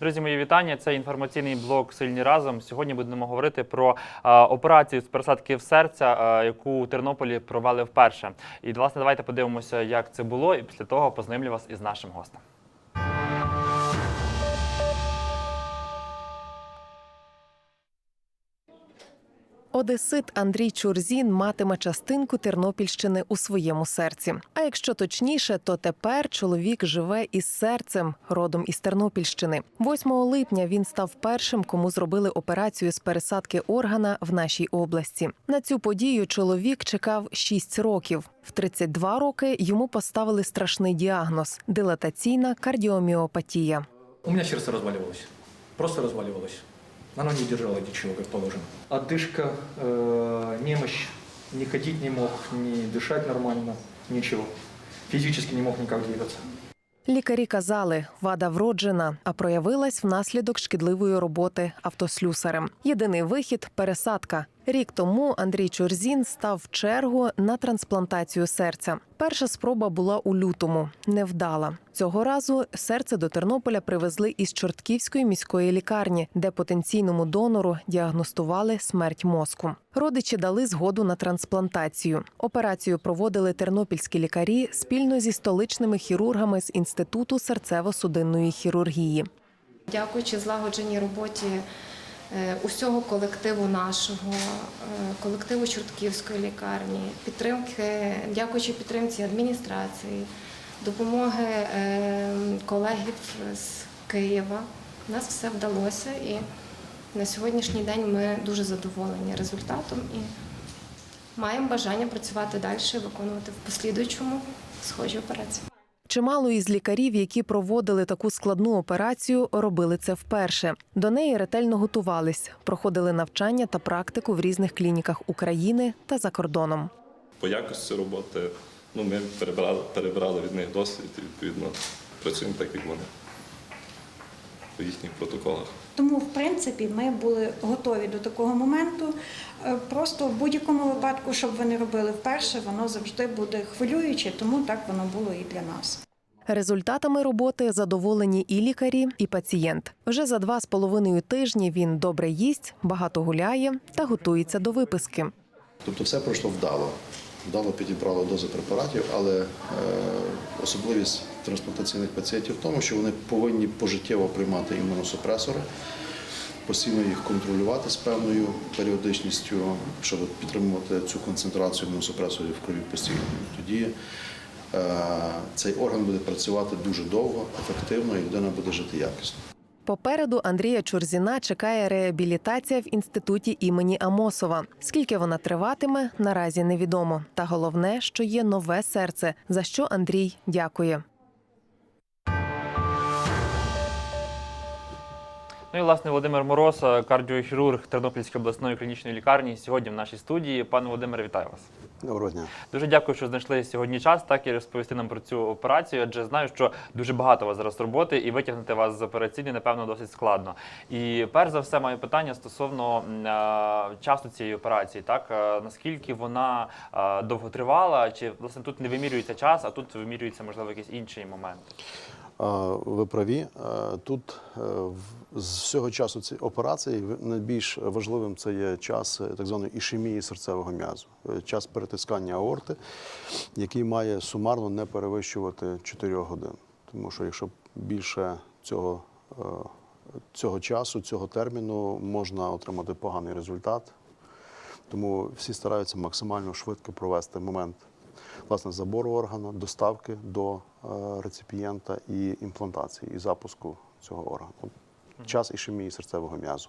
Друзі, мої вітання. Це інформаційний блок Сильні разом. Сьогодні будемо говорити про а, операцію з пересадки в серця, а, яку у Тернополі провели вперше. І власне давайте подивимося, як це було, і після того познайомлю вас із нашим гостем. Одесит Андрій Чурзін матиме частинку Тернопільщини у своєму серці. А якщо точніше, то тепер чоловік живе із серцем, родом із Тернопільщини. 8 липня він став першим, кому зробили операцію з пересадки органа в нашій області. На цю подію чоловік чекав 6 років. В 32 роки йому поставили страшний діагноз дилатаційна кардіоміопатія. У меня сердце разваливалось. Просто разваливалось. Оно не держало ничего, как положено. Отдышка, э, немощь, не ходить не мог, не дышать нормально, ничего. Физически не мог никак двигаться. Лікарі казали, вада вроджена, а проявилась внаслідок шкідливої роботи автослюсарем. Єдиний вихід пересадка. Рік тому Андрій Чорзін став в чергу на трансплантацію серця. Перша спроба була у лютому, невдала. Цього разу серце до Тернополя привезли із Чортківської міської лікарні, де потенційному донору діагностували смерть мозку. Родичі дали згоду на трансплантацію. Операцію проводили тернопільські лікарі спільно зі столичними хірургами з інституту серцево-судинної хірургії. Дякуючи злагодженій роботі усього колективу нашого, е, колективу Чортківської лікарні, підтримки, дякуючи підтримці адміністрації, допомоги е, колегів з Києва, у нас все вдалося і на сьогоднішній день ми дуже задоволені результатом і маємо бажання працювати далі, виконувати в послідуючому схожі операції. Чимало із лікарів, які проводили таку складну операцію, робили це вперше. До неї ретельно готувались, проходили навчання та практику в різних клініках України та за кордоном. по якості роботи ну, ми перебрали, перебрали від них досвід і відповідно працюємо так, як вони по їхніх протоколах. Тому, в принципі, ми були готові до такого моменту. Е, Просто в будь-якому випадку, щоб вони робили вперше, воно завжди буде хвилююче, тому так воно було і для нас. Результатами роботи задоволені і лікарі, і пацієнт. Вже за два з половиною тижні він добре їсть, багато гуляє та готується до виписки. Тобто все пройшло вдало. Вдало підібрало дози препаратів, але е, особливість трансплантаційних пацієнтів в тому, що вони повинні пожиттєво приймати імуносупресори, постійно їх контролювати з певною періодичністю, щоб підтримувати цю концентрацію імуносупресорів в крові постійно. Тоді е, цей орган буде працювати дуже довго, ефективно, і людина буде жити якісно. Попереду Андрія Чурзіна чекає реабілітація в інституті імені Амосова. Скільки вона триватиме, наразі невідомо. Та головне, що є нове серце, за що Андрій дякує. Ну і власне Володимир Мороз, е, кардіохірург Тернопільської обласної клінічної лікарні, сьогодні в нашій студії. Пане Володимире, вітаю вас. Доброго дня. Дуже дякую, що знайшли сьогодні час, так і розповісти нам про цю операцію. Адже знаю, що дуже багато у вас зараз роботи, і витягнути вас з операційної, напевно, досить складно. І перш за все, маю питання стосовно е, часу цієї операції. Так е, наскільки вона е, довго тривала, чи власне тут не вимірюється час, а тут вимірюється можливо якісь інші моменти. Ви праві. Тут е, з всього часу цієї операції найбільш важливим це є час е, так званої ішемії серцевого м'язу, е, час перетискання аорти, який має сумарно не перевищувати 4 годин. Тому що якщо більше цього, цього часу, цього терміну, можна отримати поганий результат. Тому всі стараються максимально швидко провести момент власне забору органу, доставки до е, реципієнта і імплантації і запуску цього органу. Час ішемії серцевого м'язу.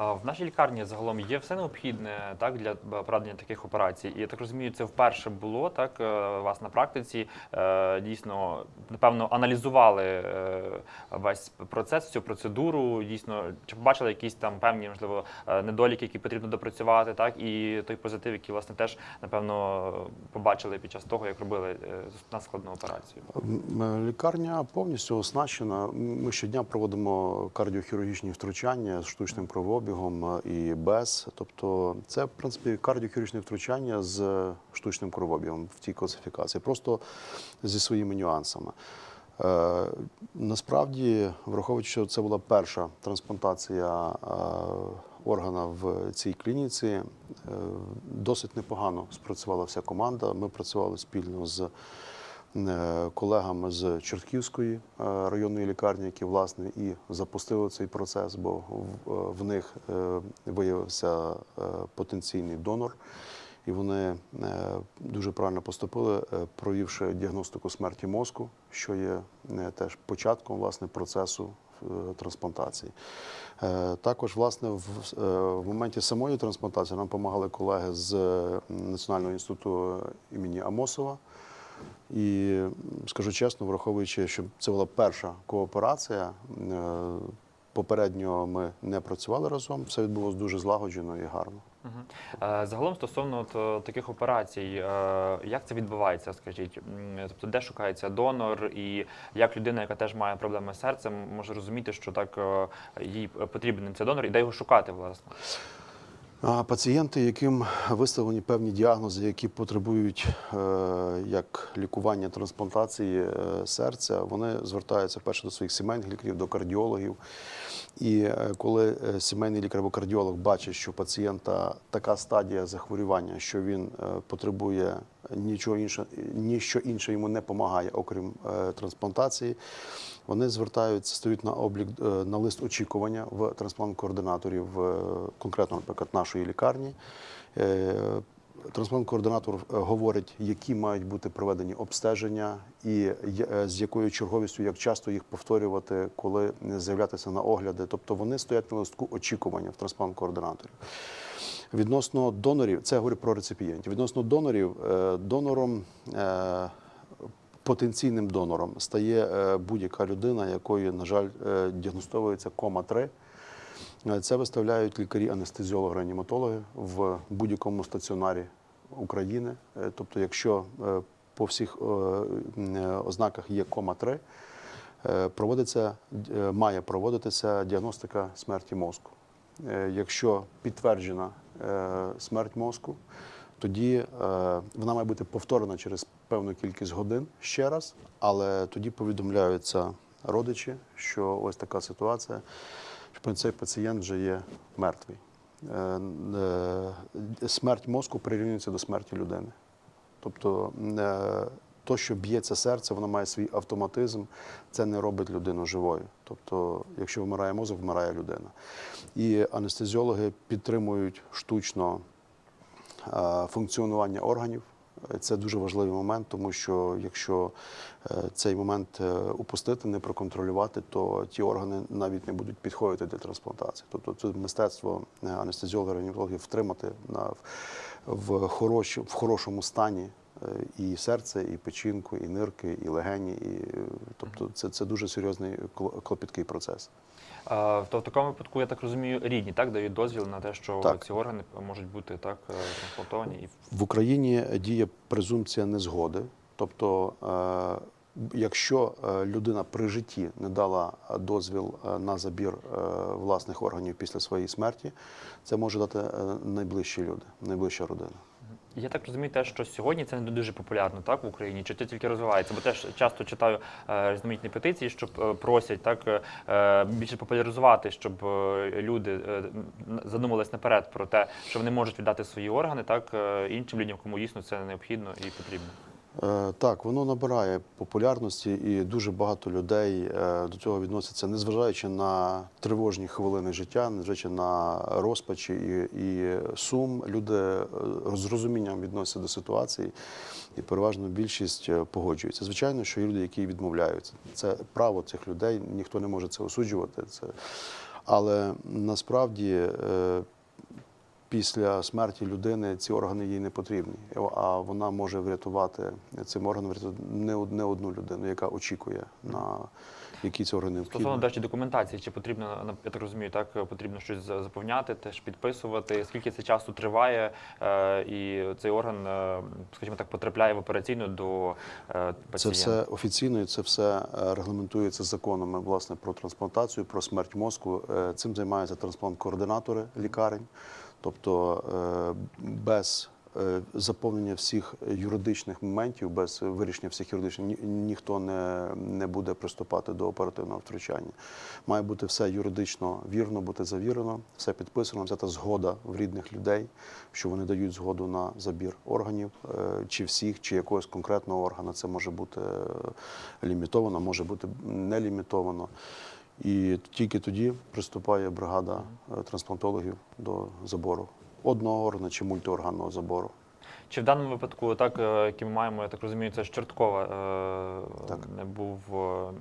В нашій лікарні загалом є все необхідне так для проведення таких операцій. І я так розумію, це вперше було так. е, У вас на практиці е, дійсно напевно аналізували е, весь процес, цю процедуру. Дійсно, чи побачили якісь там певні можливо е, недоліки, які потрібно допрацювати, так і той позитив, який власне теж напевно побачили під час того, як робили е, на складну операцію. Е, Лікарня повністю оснащена. Ми щодня проводимо кардіохірургічні втручання з штучним кровообігом е, і без. Тобто, це в принципі кардіохірургічне втручання з штучним кровообігом в тій класифікації, просто зі своїми нюансами. Е, Насправді, враховуючи, що це була перша трансплантація е, органа в цій клініці, е, досить непогано спрацювала вся команда. Ми працювали спільно з е, колегами з Чортківської е, районної лікарні, які власне і запустили цей процес, бо в, е, них е, виявився е, потенційний донор. І вони е, дуже правильно поступили, е, провівши діагностику смерті мозку, що є е, теж початком власне процесу е, трансплантації. Е, Також, власне, в, е, в моменті самої трансплантації нам допомагали колеги з е, Національного інституту імені Амосова. І скажу чесно, враховуючи, що це була перша кооперація, е, попередньо ми не працювали разом, все відбулося дуже злагоджено і гарно. Е, Загалом стосовно е, таких операцій, як це відбувається, скажіть? Тобто, де шукається донор, і як людина, яка теж має проблеми з серцем, може розуміти, що так їй потрібен цей донор, і де його шукати, власне? Пацієнти, яким виставлені певні діагнози, які потребують е, як лікування трансплантації е, серця, вони звертаються перше до своїх сімейних лікарів, до кардіологів. І е, коли сімейний лікар або кардіолог бачить, що у пацієнта така стадія захворювання, що він потребує нічого інше, ніщо інше йому не допомагає, окрім е, трансплантації, вони звертаються, стають на облік е, на лист очікування в трансплант-координаторів, е, конкретно, наприклад, нашої лікарні. Трансплант-координатор е, говорить, які мають бути проведені обстеження, і е, з якою черговістю, як часто їх повторювати, коли з'являтися на огляди. Тобто вони стоять на листку очікування в трансплант-координаторів. Відносно донорів, це я говорю про реципієнтів. Відносно донорів, е, донором. Потенційним донором стає будь-яка людина, якої, на жаль, діагностовується кома 3. Е, Це виставляють лікарі-анестезіологи-реаніматологи в будь-якому стаціонарі України. Е, Тобто, якщо е, по всіх ознаках є кома 3, е, проводиться, має проводитися діагностика смерті мозку. Якщо підтверджена смерть мозку, тоді вона має бути повторена через певну кількість годин ще раз, але тоді повідомляються родичі, що ось така ситуація, цей пацієнт вже є мертвий. Е, е, Смерть мозку прирівнюється до смерті людини. Тобто е, то, що б'ється серце, воно має свій автоматизм, це не робить людину живою. Тобто, якщо вмирає мозок, вмирає людина. І анестезіологи підтримують штучно функціонування органів. Це дуже важливий момент, тому що якщо е, цей момент е, упустити, не проконтролювати, то ті органи навіть не будуть підходити для трансплантації. Тобто це мистецтво е, анестезіологів, реаніматологів втримати на, в, хороші, в хорошому стані е, і серце, і печінку, і нирки, і легені. І, тобто це, це дуже серйозний клопіткий процес. То в такому випадку, я так розумію, рідні так дають дозвіл на те, що Так. ці органи можуть бути так е, трансплантовані В Україні діє презумпція незгоди. Тобто, е, якщо е, людина при житті не дала дозвіл е, на забір е, власних органів після своєї смерті, це може дати е, найближчі люди, найближча родина. Я так розумію, те, що сьогодні це не дуже популярно так в Україні, чи це тільки розвивається? Бо теж часто читаю е, різноманітні петиції, щоб е, просять так е, більше популяризувати, щоб е, люди е, задумались наперед про те, що вони можуть віддати свої органи так е, іншим людям, кому дійсно це необхідно і потрібно. Е, Так, воно набирає популярності, і дуже багато людей е, до цього відносяться, незважаючи на тривожні хвилини життя, незважаючи на розпачі і, і сум. Люди е, з розумінням відносяться до ситуації, і переважно більшість погоджується. Звичайно, що є люди, які відмовляються. Це право цих людей, ніхто не може це осуджувати. Це... Але насправді. Після смерті людини ці органи їй не потрібні, а вона може врятувати цим органом не не одну людину, яка очікує на які ці органи Стосовно необхідні. до речі, документації, чи потрібно я так розумію, так потрібно щось за- заповняти, теж підписувати, скільки це часу триває, е, і цей орган, е, скажімо так, потрапляє в операційну до е, Це все офіційно, і це все регламентується законами власне про трансплантацію, про смерть мозку. Цим займаються трансплант-координатори лікарень. Тобто е, без е, заповнення всіх юридичних моментів, без вирішення всіх юридичних, ні, ніхто не, не буде приступати до оперативного втручання. Має бути все юридично вірно, бути завірено, все підписано, взята згода в рідних людей, що вони дають згоду на забір органів, е, чи всіх, чи якогось конкретного органу. Це може бути лімітовано, може бути не лімітовано. І тільки тоді приступає бригада е, трансплантологів до забору одного органу чи мультиорганного забору. Чи в даному випадку, так, е, який ми маємо, я так розумію, це ж Чорткова Так. не був е,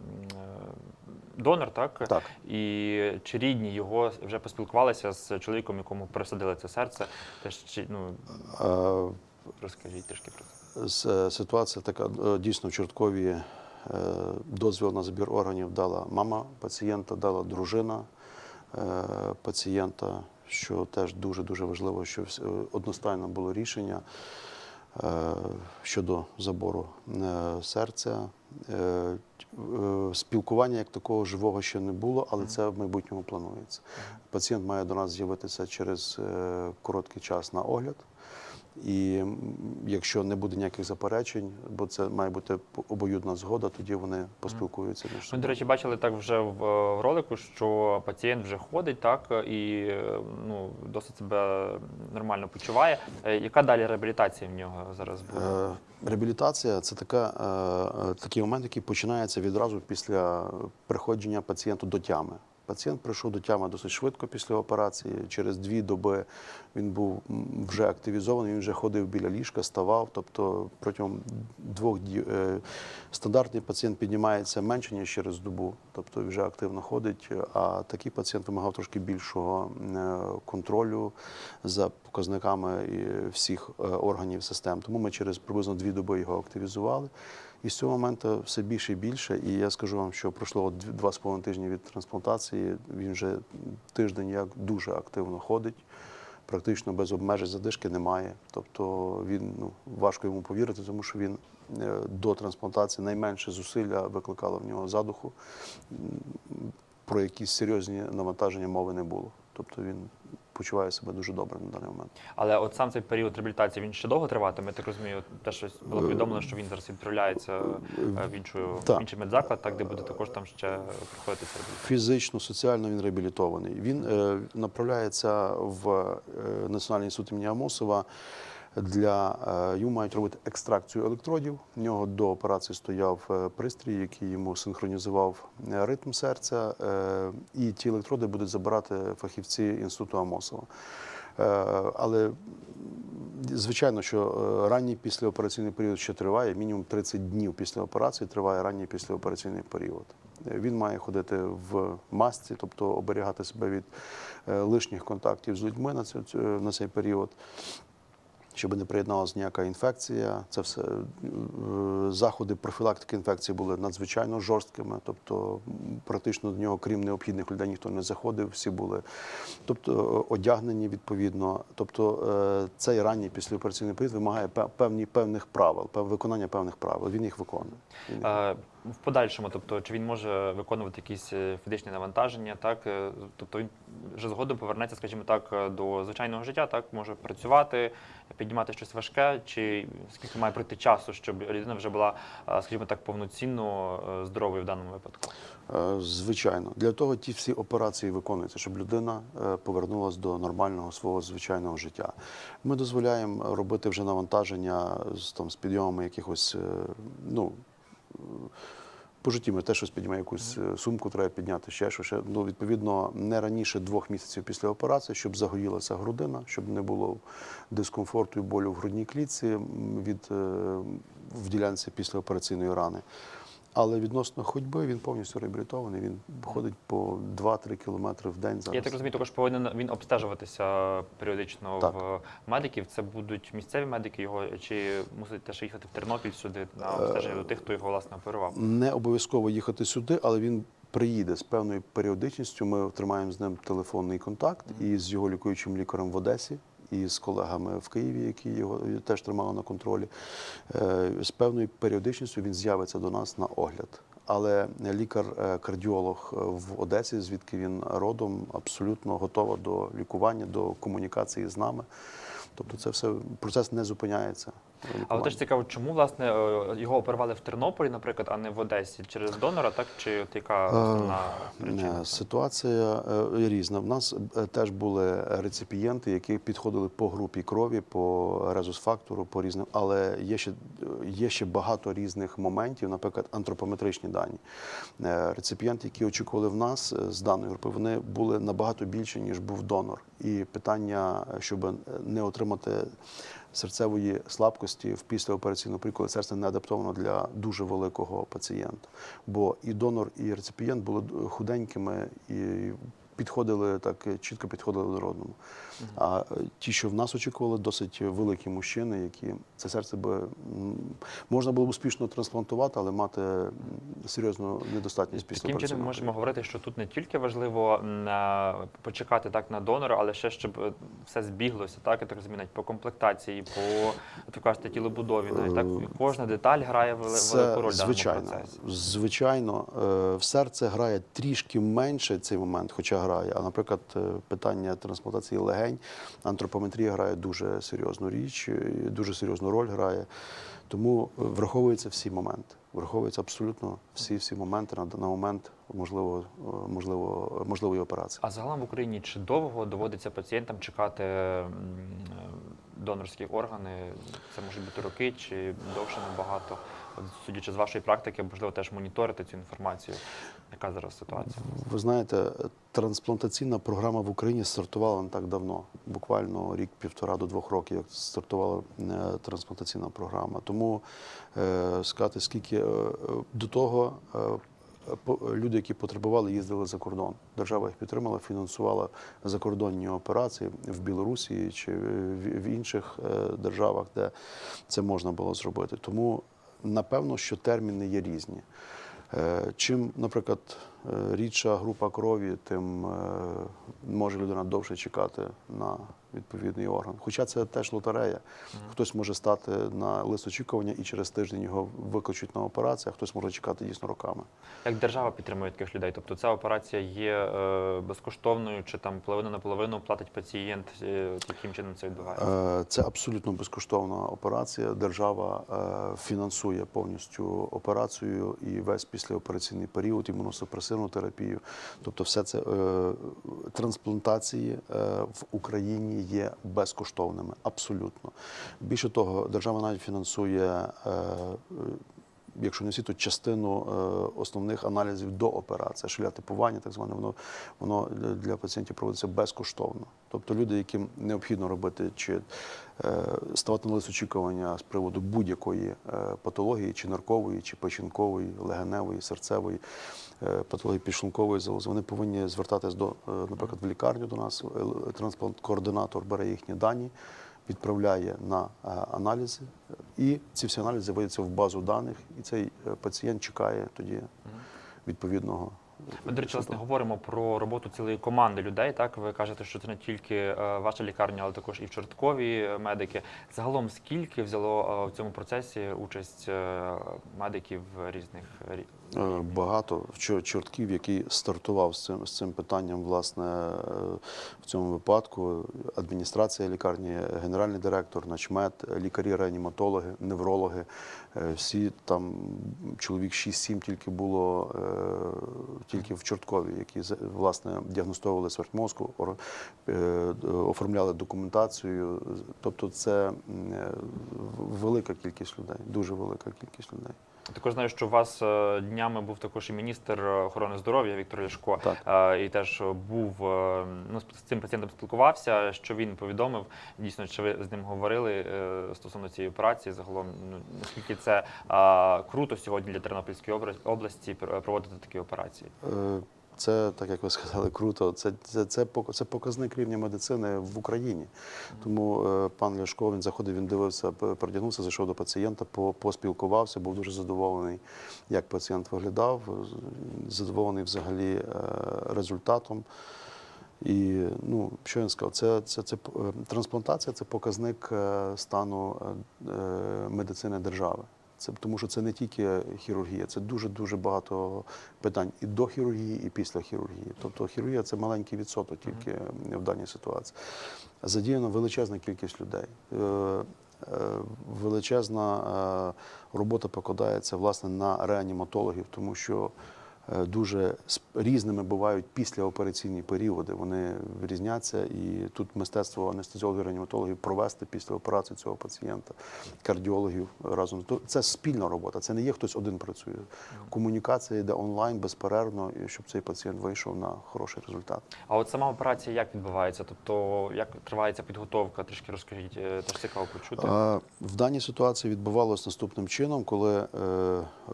донор, так? Так. І чи рідні його вже поспілкувалися з чоловіком, якому присадили це серце? Теж чи ну розкажіть трішки про це. Ситуація така дійсно в Чорткові дозвіл на збір органів дала мама пацієнта, дала дружина е, пацієнта, що теж дуже дуже важливо, що е, одностайно було рішення е, щодо забору е, серця. Е, е, Спілкування як такого живого ще не було, але це в майбутньому планується. Пацієнт має до нас з'явитися через е, короткий час на огляд. І якщо не буде ніяких заперечень, бо це має бути обоюдна згода, тоді вони поспілкуються між Ми, до речі, бачили так вже в, е, ролику, що пацієнт вже ходить, так і ну досить себе нормально почуває. Е, Яка далі реабілітація в нього зараз буде? Е, Реабілітація це така, такий момент, який починається відразу після приходження пацієнту до тями. Пацієнт прийшов до тями досить швидко після операції. Через дві доби він був вже активізований, він вже ходив біля ліжка, ставав. Тобто протягом двох днів е, стандартний пацієнт піднімається менше ніж через добу, тобто вже активно ходить. А такий пацієнт вимагав трошки більшого е, контролю за показниками всіх е, органів систем. Тому ми через приблизно дві доби його активізували. І з цього моменту все більше і більше. І я скажу вам, що пройшло два з половиною тижні від трансплантації. Він вже тиждень як дуже активно ходить. Практично без обмежень задишки немає. Тобто він ну важко йому повірити, тому що він е, до трансплантації найменше зусилля викликало в нього задуху. Про якісь серйозні навантаження мови не було. Тобто він почуває себе дуже добре на даний момент. Але от сам цей період реабілітації він ще довго триватиме. Я так розумію, те щось було повідомлено, що він зараз відправляється е, в іншу в інший медзаклад, так де буде також там ще проходити. Фізично, соціально він реабілітований. Він е, направляється в е, Національний інститут імені Амосова. Для е, йому мають робити екстракцію електродів. В нього до операції стояв е, пристрій, який йому синхронізував е, ритм серця. І ті електроди будуть забирати фахівці інституту Амосова. Але Звичайно, що ранній післяопераційний період ще триває, мінімум 30 днів після операції триває ранній післяопераційний період. Він має ходити в масці, тобто оберігати себе від лишніх контактів з людьми на цей період. Щоб не приєдналася ніяка інфекція, це все е, заходи профілактики інфекції були надзвичайно жорсткими. Тобто, практично до нього, крім необхідних людей, ніхто не заходив, всі були тобто е, одягнені відповідно. Тобто е, цей ранній післяопераційний період вимагає певні певних правил, виконання певних правил. Він їх виконує. Він їх В подальшому, тобто, чи він може виконувати якісь фізичні навантаження, так тобто він вже згодом повернеться, скажімо так, до звичайного життя, так може працювати, піднімати щось важке, чи скільки має пройти часу, щоб людина вже була, е, скажімо так, повноцінно е, здоровою в даному випадку. Е, Звичайно, для того ті всі операції виконуються, щоб людина повернулася до нормального свого звичайного життя. Ми дозволяємо робити вже навантаження з там з підйомами якихось, ну. По житті ми теж щось піднімаємо, якусь е, сумку треба підняти, ще щось. ще. Ну, відповідно, не раніше двох місяців після операції, щоб загоїлася грудина, щоб не було дискомфорту і болю в грудній клітці від е, в ділянці післяопераційної рани. Але відносно ходьби він повністю реабілітований. Він ходить по 2-3 кілометри в день зараз. Я так розумію, також повинен він обстежуватися періодично Так. в медиків. Це будуть місцеві медики його, чи мусить теж їхати в Тернопіль сюди на Е, обстеження до тих, хто його власне оперував. Не обов'язково їхати сюди, але він приїде з певною періодичністю. Ми тримаємо з ним телефонний контакт і з його лікуючим лікарем в Одесі. І з колегами в Києві, які його теж тримали на контролі, Е, з певною періодичністю він з'явиться до нас на огляд. Але лікар-кардіолог в Одесі, звідки він родом, абсолютно готова до лікування, до комунікації з нами. Тобто це все процес не зупиняється. Але теж цікаво, чому власне е, його оперували в Тернополі, наприклад, а не в Одесі через донора, так чи от яка основна причина? Е, Ситуація е, різна. В нас е, теж були реципієнти, які підходили по групі крові, по резус-фактору, по різним, але є ще, є ще багато різних моментів, наприклад, антропометричні дані. Е, Реципієнти, які очікували в нас е, з даної групи, вони були набагато більше, ніж був донор. І питання, е, щоб не отримати серцевої слабкості в післяопераційному коли серце не адаптовано для дуже великого пацієнта. Бо і донор, і реципієнт були худенькими і підходили так, чітко підходили один одному. А е, ті, що в нас очікували, досить великі мужчини, які це серце би можна було б успішно трансплантувати, але мати серйозну недостатність після Таким чином ми можемо говорити, що тут не тільки важливо е, почекати так на донора, але ще щоб е, все збіглося, так я так розумію, навіть по комплектації, по так кажете, тілобудові. Навіть так кожна деталь грає вели- велику роль звичайно, процесі. звичайно, е, в серце грає трішки менше цей момент, хоча грає. А наприклад, е, питання трансплантації легень, антропометрія грає дуже серйозну річ, дуже серйозну роль грає. Тому е, враховуються всі моменти. Враховуються абсолютно всі всі моменти на, на момент можливо, е, можливо, можливої операції. А загалом в Україні чи довго доводиться пацієнтам чекати е, донорські органи? Це можуть бути роки чи довше набагато. Судячи з вашої практики, можливо, теж моніторити цю інформацію. Яка зараз ситуація? Ви знаєте, трансплантаційна програма в Україні стартувала не так давно, буквально рік, півтора до двох років, як стартувала е, трансплантаційна програма. Тому е, сказати, скільки е, до того. е, Люди, які потребували, їздили за кордон. Держава їх підтримала, фінансувала закордонні операції в Білорусі чи в в інших е, державах, де це можна було зробити. Тому напевно, що терміни є різні. Е, Чим, наприклад, е, рідша група крові, тим е, може людина довше чекати на відповідний орган. Хоча це теж лотерея. Хтось може стати на лист очікування і через тиждень його викличуть на операцію, а хтось може чекати дійсно роками. Як держава підтримує таких людей? Тобто ця операція є е, безкоштовною, чи там половина на половину платить пацієнт? Е, Яким чином це відбувається? Е, Це абсолютно безкоштовна операція. Держава е, фінансує повністю операцію і весь післяопераційний період, імуносупресивну терапію. Тобто, все це е, трансплантації е, в Україні є безкоштовними. Абсолютно. Більше того, держава навіть фінансує. Якщо не всі, то частину е, основних аналізів до операції, шлятипування, так зване, воно воно для- пацієнтів проводиться безкоштовно. Тобто люди, яким необхідно робити чи е, ставати на лист очікування з приводу будь-якої е, патології, чи наркової, чи печінкової, легеневої, серцевої, патології підшлункової залози, вони повинні звертатись до, наприклад, в лікарню до нас. Трансплант-координатор бере їхні дані відправляє на е, аналізи, і ці всі аналізи вводяться в базу даних, і цей е, пацієнт чекає тоді відповідного. Ми, до речі, власне, говоримо про роботу цілої команди людей. Так, ви кажете, що це не тільки е, ваша лікарня, але також і в чорткові е, медики. Загалом, скільки взяло е, в цьому процесі участь е, медиків різних рі- Е, Багато чортків, який стартував з цим з цим питанням, власне, е, в цьому випадку адміністрація лікарні, генеральний директор, начмед, лікарі, реаніматологи, неврологи. е, Всі там чоловік 6-7 тільки було е, тільки в Чорткові, які власне діагностовували смерть мозку, ор- е, оформляли документацію. Тобто, це е, велика кількість людей, дуже велика кількість людей. Також знаю, що у вас е, днями був також і міністр охорони здоров'я Віктор Ляшко, Так. е, і теж був е, ну, з цим пацієнтом спілкувався. Що він повідомив? Дійсно, чи ви з ним говорили стосовно цієї операції? Загалом, ну наскільки це круто сьогодні для Тернопільської області пр- проводити такі операції? Е, Це, так як ви сказали, круто. Це, це, це, це показник рівня медицини в Україні. Тому е, пан Ляшко він заходив, він дивився, п- придягнувся, зайшов до пацієнта, по- поспілкувався, був дуже задоволений, як пацієнт виглядав, задоволений взагалі е, результатом. І ну, що він сказав, це, це, це е, трансплантація це показник е, стану е, медицини держави. Це тому, що це не тільки хірургія, це дуже дуже багато питань і до хірургії, і після хірургії. Тобто хірургія це маленький відсоток тільки в даній ситуації. Задіяна величезна кількість людей. Е, е, Величезна е, робота покладається власне на реаніматологів, тому що е, дуже сп- різними бувають післяопераційні періоди. Вони різняться, і тут мистецтво анестезіологів реаніматологів провести після операції цього пацієнта, кардіологів разом. Це спільна робота. Це не є хтось один працює. Комунікація йде онлайн безперервно, щоб цей пацієнт вийшов на хороший результат. А от сама операція як відбувається? Тобто, як тривається підготовка? Трішки розкажіть, е, теж цікаво почути. Е, В даній ситуації відбувалося наступним чином, коли е,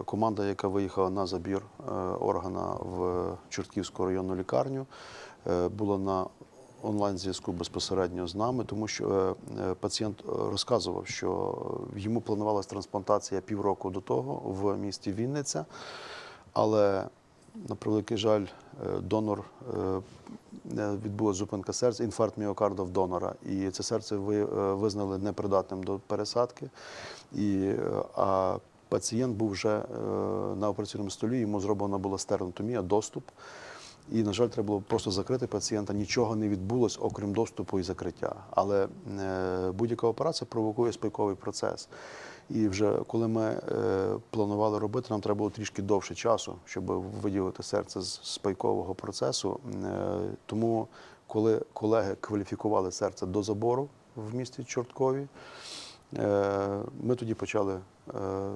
команда, яка виїхала на забір е, органа в Чортківську районну лікарню, е, була на онлайн-зв'язку безпосередньо з нами, тому що е, е, пацієнт розказував, що йому планувалася трансплантація півроку до того в місті Вінниця, але на превеликий жаль, донор відбулася зупинка серця, інфаркт міокарда в донора. І це серце ви- визнали непридатним до пересадки. І, а пацієнт був вже е, на операційному столі, йому зроблена була стернотомія, доступ. І, на жаль, треба було просто закрити пацієнта. Нічого не відбулось, окрім доступу і закриття. Але е, будь-яка операція провокує спайковий процес. І вже коли ми е, планували робити, нам треба було трішки довше часу, щоб виділити серце з спайкового процесу. Тому, коли колеги кваліфікували серце до забору в місті Чорткові, Ми тоді почали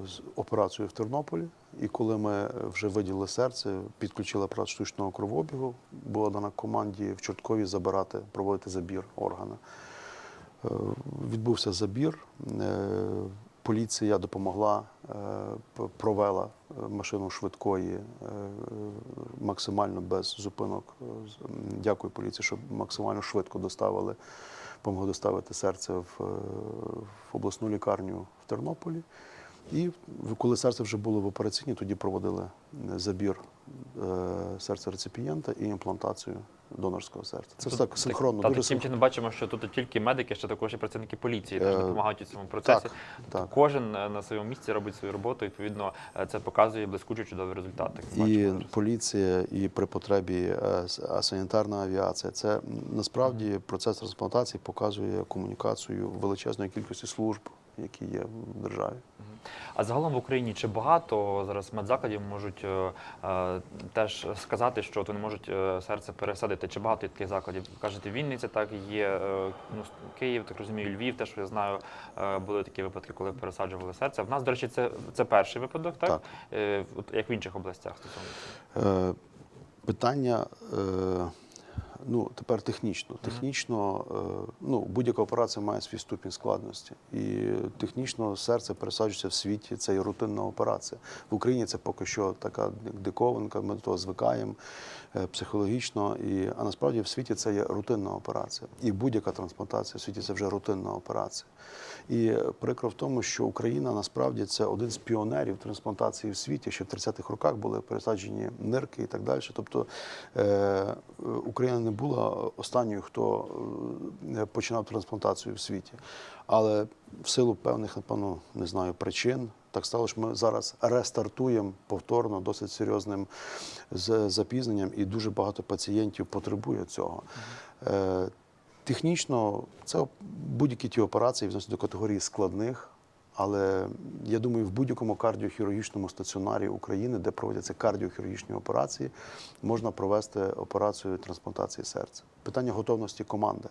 з операцію в Тернополі, і коли ми вже виділили серце, підключили апарат штучного кровообігу, було дана команді в Чорткові забирати, проводити забір органа. Е, Відбувся забір. е, Поліція допомогла, е, провела е, машину швидкої е, максимально без зупинок. Е, Дякую поліції, що максимально швидко доставили, допомогли доставити серце е, в обласну лікарню в Тернополі. І коли серце вже було в операційній, тоді проводили е, забір е, серця реципієнта і імплантацію донорського серця. Це так синхронно, Та, дуже таким чином бачимо, що тут тільки медики, ще також і працівники поліції теж допомагають у цьому процесі. так, Тобто так. Кожен е, на своєму місці робить свою роботу. Відповідно, е, це показує блискучий чудовий результат. як І бачимо поліція, і при потребі санітарна авіація. Це насправді процес трансплантації показує комунікацію величезної кількості служб, які є в державі. А загалом в Україні чи багато зараз медзакладів можуть е, е, теж сказати, що вони можуть е, серце пересадити? Чи багато таких закладів? Кажете, Вінниця так є, ну, Київ, так розумію, Львів, теж я знаю, були такі випадки, коли пересаджували серце. В нас, до речі, це, це перший випадок, так? Так. Як в інших областях стосовно. Питання. е, Ну, тепер технічно. Технічно, е, ну, будь-яка операція має свій ступінь складності. І технічно серце пересаджується в світі. Це є рутинна операція. В Україні це поки що така диковинка, ми до того звикаємо е, психологічно. І, а насправді в світі це є рутинна операція. І будь-яка трансплантація в світі це вже рутинна операція. І прикро в тому, що Україна насправді це один з піонерів трансплантації в світі. Ще в 30-х роках були пересаджені нирки і так далі. Тобто е, Україна не була останньою, хто е, починав трансплантацію в світі. Але в силу певних, напевно, не знаю, причин. Так стало, що ми зараз рестартуємо повторно досить серйозним запізненням, і дуже багато пацієнтів потребує цього. Е, Технічно це будь-які ті операції відносять до категорії складних. Але я думаю, в будь-якому кардіохірургічному стаціонарі України, де проводяться кардіохірургічні операції, можна провести операцію трансплантації серця. Питання готовності команди.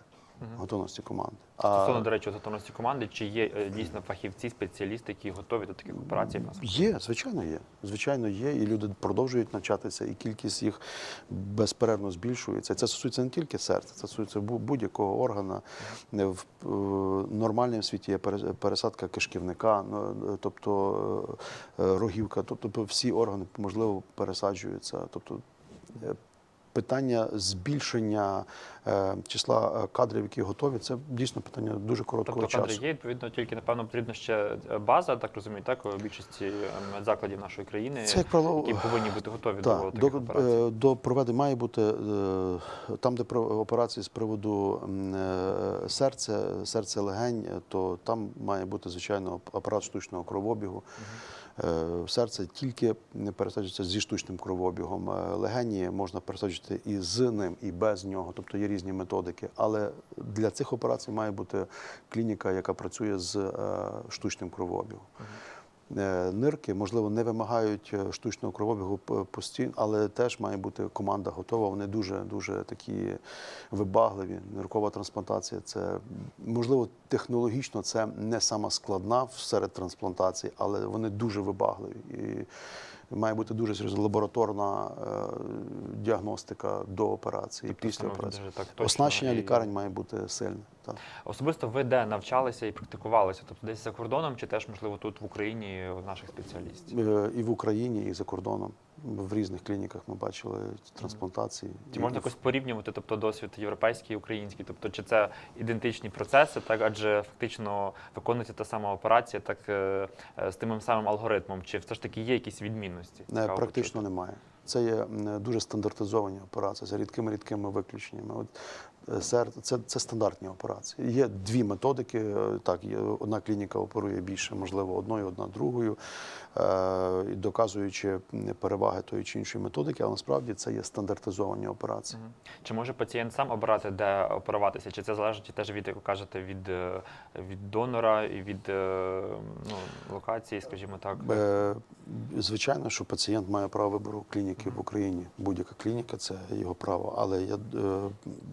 Готовності команди. Стосовно, до речі, готовності команди, чи є е, дійсно фахівці, спеціалісти, які готові до таких операцій нас? Є, звичайно, є. Звичайно, є, і люди продовжують навчатися, і кількість їх безперервно збільшується. Це стосується не тільки серця, це стосується будь-якого органа. В е, нормальному світі є пересадка кишківника, ну, е, тобто е, е, рогівка, тобто всі органи можливо пересаджуються. Тобто е, питання збільшення е, числа е, кадрів, які готові, це дійсно питання дуже короткого Тобто часу. є, відповідно, тільки напевно потрібна ще е, база, так розумію, так у більшості е, медзакладів нашої країни, Це, як правило, які повинні бути готові Так, до до, операцій. е, до проведення має бути там, де операції з приводу серця, серця легень, то там має бути звичайно апарат штучного кровообігу. Е, Серце тільки пересаджується зі штучним кровообігом. Е, Легені можна пересаджувати і з ним, і без нього. Тобто є різні методики. Але для цих операцій має бути клініка, яка працює з е, штучним кровообігом. Е, Нирки, можливо, не вимагають е, штучного кровобігу постійно, але теж має бути команда готова. Вони дуже дуже такі вибагливі. Ниркова трансплантація це можливо технологічно це не сама складна серед трансплантацій, але вони дуже вибагливі. І має бути дуже серйозна лабораторна е, діагностика до операції Тобто після операції. дуже так точно Оснащення і- лікарень має бути сильне. Так. Особисто ви де навчалися і практикувалися? Тобто десь за кордоном, чи теж можливо тут в Україні у наших спеціалістів? Е, І в Україні, і за кордоном. В різних клініках ми бачили трансплантації. Чи можна якось порівнювати, тобто досвід європейський і український? Тобто, чи це ідентичні процеси, так адже фактично виконується та сама операція, так е, е, з тим самим алгоритмом? Чи все ж таки є якісь відмінності? Не, практично почути. немає. Це є дуже стандартизовані операції за рідкими рідкими виключеннями. От е, це, це стандартні операції. Є дві методики. е, Так, є одна клініка оперує більше, можливо, одною, одна другою, е, доказуючи переваги тої чи іншої методики, але насправді це є стандартизовані операції. Чи може пацієнт сам обирати, де оперуватися? Чи це залежить теж від, як ви кажете, від, від донора і від ну, локації, скажімо так? Е, Звичайно, що пацієнт має право вибору клініки в Україні. Будь-яка клініка це його право. Але я е,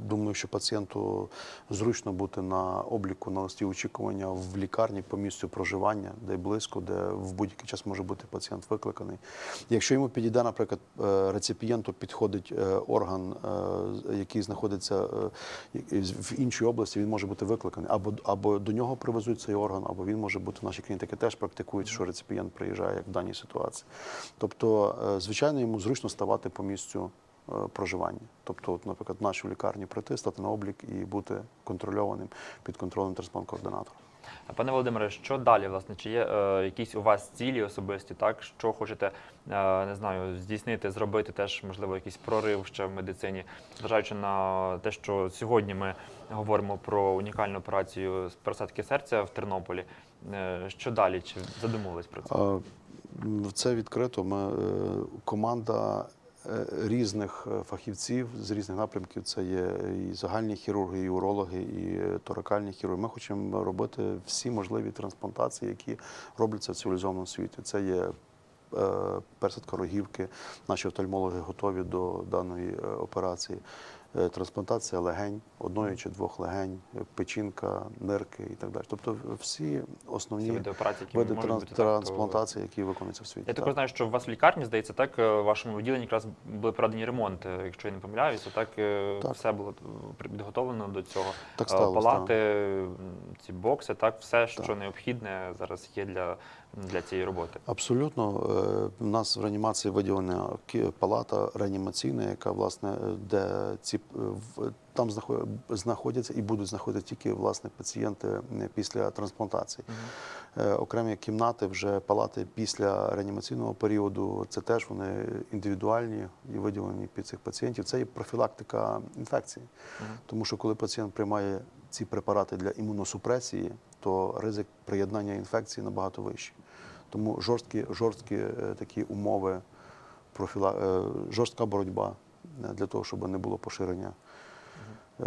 думаю, що пацієнту зручно бути на обліку на листі очікування в лікарні по місцю проживання, де близько, де в будь-який час може бути пацієнт викликаний. Якщо йому підійде, наприклад, е, реципієнту підходить е, орган, який знаходиться в іншій області, він може бути викликаний. Або, або до нього привезуть цей орган, або він може бути в нашій клініці. Теж практикують, що реципієнт приїжджає як в даній ситуації. Тобто, звичайно, йому зручно ставати по місцю е, проживання. Тобто, от, наприклад, в нашу лікарні прийти, стати на облік і бути контрольованим під контролем трансплант-координатора. Пане Володимире, що далі, власне? Чи є е, якісь у вас цілі особисті, так? Що хочете, е, не знаю, здійснити, зробити теж, можливо, якийсь прорив ще в медицині, зважаючи на те, що сьогодні ми говоримо про унікальну операцію з пересадки серця в Тернополі. Е, що далі? Чи задумувались про це? Це відкрито. Ми, е, команда е, різних е, фахівців з різних напрямків. Це є і загальні хірурги, і урологи, і торакальні хірурги. Ми хочемо робити всі можливі трансплантації, які робляться в цивілізованому світі. Це є е, рогівки. Наші офтальмологи готові до даної операції. Е, Трансплантація легень, одної чи двох легень, е, печінка, нирки і так далі. Тобто всі основні Всі види операцій, які види можуть транс- бути, так, то- трансплантації, які виконуються в світі. Я так. також знаю, що у вас в лікарні, здається, так, е, в вашому відділенні якраз були проведені ремонти, якщо я не помиляюся, так, Так. все було підготовлено до цього. Так сталося, Палати, м, ці бокси, так, все, що Так. необхідне зараз є для, для цієї роботи. Абсолютно. Е, У нас в реанімації виділена палата реанімаційна, яка власне е, де ці е, там знаходяться і будуть знаходитися тільки власне пацієнти е, після трансплантації. Е, Окремі кімнати, вже палати після реанімаційного періоду, це теж вони індивідуальні і виділені під цих пацієнтів. Це є профілактика інфекції. Тому що коли пацієнт приймає ці препарати для імуносупресії, то ризик приєднання інфекції набагато вищий. Тому жорсткі, жорсткі е, такі умови, профіла... е, жорстка боротьба е, для того, щоб не було поширення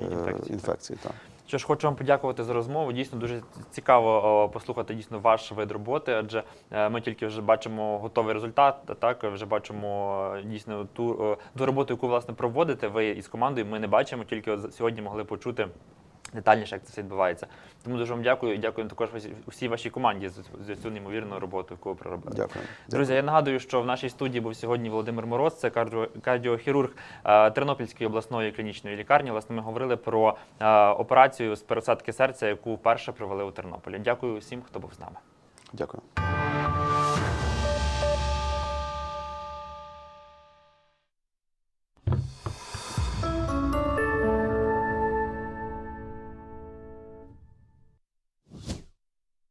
Інфекції, інфекції. Так. Що ж, хочу вам подякувати за розмову. Дійсно дуже цікаво послухати дійсно ваш вид роботи, адже ми тільки вже бачимо готовий результат. Так вже бачимо дійсно ту, ту роботу, яку власне проводите ви із командою. Ми не бачимо, тільки от сьогодні могли почути. Детальніше, як це все відбувається. Тому дуже вам дякую і дякую також всій вашій команді за, за цю неймовірну роботу, яку ви проробили. Дякую. Друзі, я нагадую, що в нашій студії був сьогодні Володимир Мороз, це кардіо- кардіохірург е, Тернопільської обласної клінічної лікарні. Власне, ми говорили про е, операцію з пересадки серця, яку вперше провели у Тернополі. Дякую всім, хто був з нами. Дякую.